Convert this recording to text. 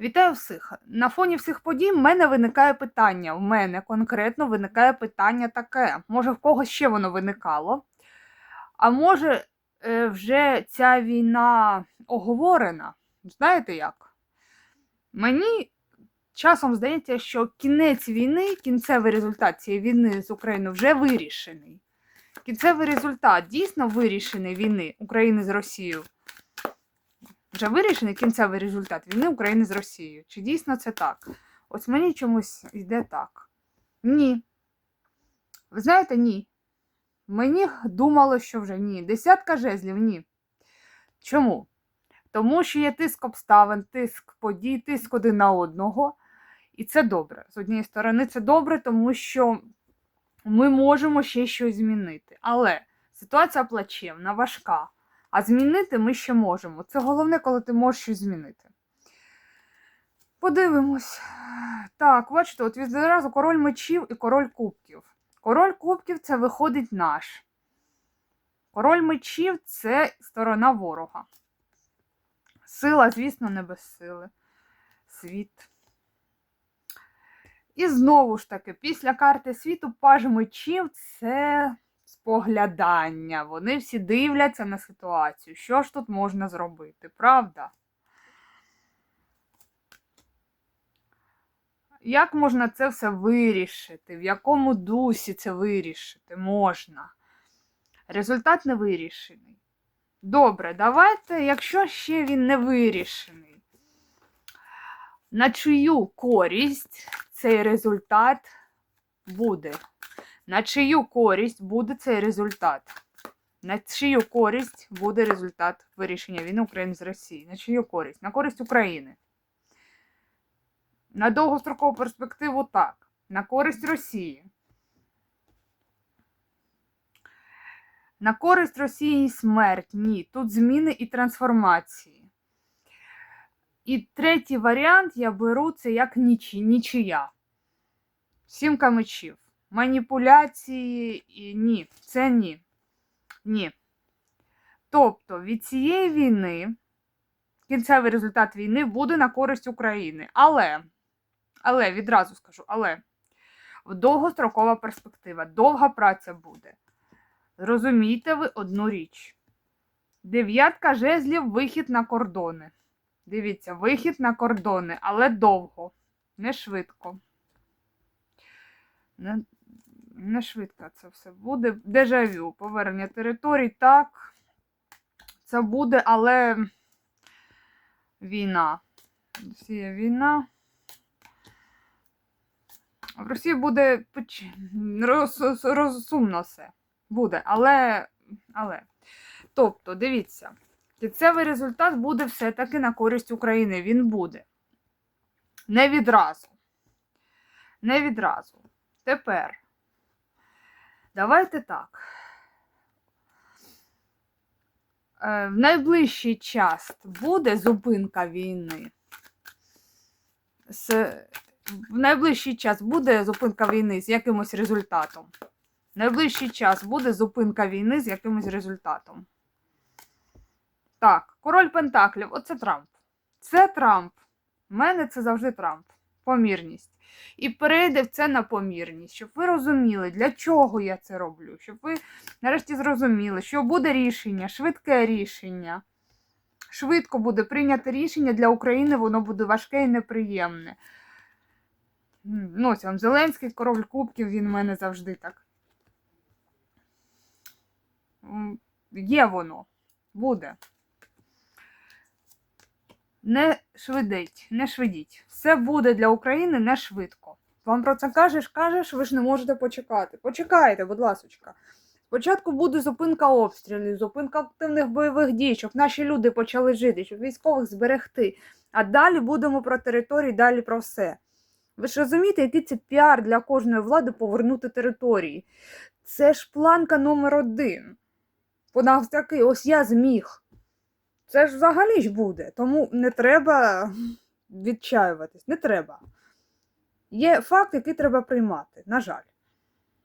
Вітаю всіх! На фоні всіх подій в мене виникає питання. В мене конкретно виникає питання таке. Може, в когось ще воно виникало. А може, е, вже ця війна оговорена? Знаєте як? Мені часом здається, що кінець війни, кінцевий результат цієї війни з Україною вже вирішений. Кінцевий результат дійсно вирішений війни України з Росією. Вже вирішений кінцевий результат війни України з Росією. Чи дійсно це так? Ось мені чомусь йде так. Ні. Ви знаєте, ні. Мені думало, що вже ні. Десятка жезлів ні. Чому? Тому що є тиск обставин, тиск подій, тиск один на одного. І це добре. З однієї сторони, це добре, тому що ми можемо ще щось змінити. Але ситуація плачевна, важка. А змінити ми ще можемо. Це головне, коли ти можеш щось змінити. Подивимось. Так, бачите, от відразу король мечів і король кубків. Король кубків це виходить наш. Король мечів це сторона ворога. Сила, звісно, не без сили. Світ. І знову ж таки, після карти світу паж мечів це споглядання. Вони всі дивляться на ситуацію. Що ж тут можна зробити, правда? Як можна це все вирішити? В якому дусі це вирішити можна? Результат не вирішений. Добре, давайте, якщо ще він не вирішений, на чию користь цей результат буде? На чию користь буде цей результат? На чию користь буде результат вирішення війни України з Росією? На чию користь? На користь України. На довгострокову перспективу так. На користь Росії. На користь Росії смерть. Ні. Тут зміни і трансформації. І третій варіант я беру це як нічия. Сімка мечів. Маніпуляції ні. Це ні. Ні. Тобто від цієї війни кінцевий результат війни буде на користь України. Але, але, відразу скажу, але довгострокова перспектива, довга праця буде. Зрозумійте ви одну річ. Дев'ятка жезлів вихід на кордони. Дивіться, вихід на кордони, але довго, не швидко. Не, швидко це все буде. Дежавю, повернення територій, так. Це буде, але війна. Росія війна. В Росії буде роз, розсумно все. Буде, але. але. Тобто, дивіться, кінцевий результат буде все-таки на користь України. Він буде. Не відразу. Не відразу. Тепер. Давайте так. Е, В найближчий час буде зупинка війни. В найближчий час буде зупинка війни з якимось результатом. В найближчий час буде зупинка війни з якимось результатом. Так, король Пентаклів, оце Трамп. Це Трамп. У мене це завжди Трамп. Помірність. І перейде в це на помірність, щоб ви розуміли, для чого я це роблю. Щоб ви нарешті зрозуміли, що буде рішення, швидке рішення. Швидко буде прийнято рішення для України, воно буде важке і неприємне. Ну, ось вам Зеленський, король Кубків, він в мене завжди так. Є воно. Буде. Не швидить, не швидіть. Все буде для України не швидко. Вам про це кажеш, кажеш, ви ж не можете почекати. Почекайте, будь ласочка. Спочатку буде зупинка обстрілів, зупинка активних бойових дій, щоб наші люди почали жити, щоб військових зберегти. А далі будемо про території, далі про все. Ви ж розумієте, який це піар для кожної влади повернути території? Це ж планка номер один. Вона такий, ось я зміг. Це ж взагалі ж буде. Тому не треба відчаюватись, не треба. Є факт, який треба приймати, на жаль.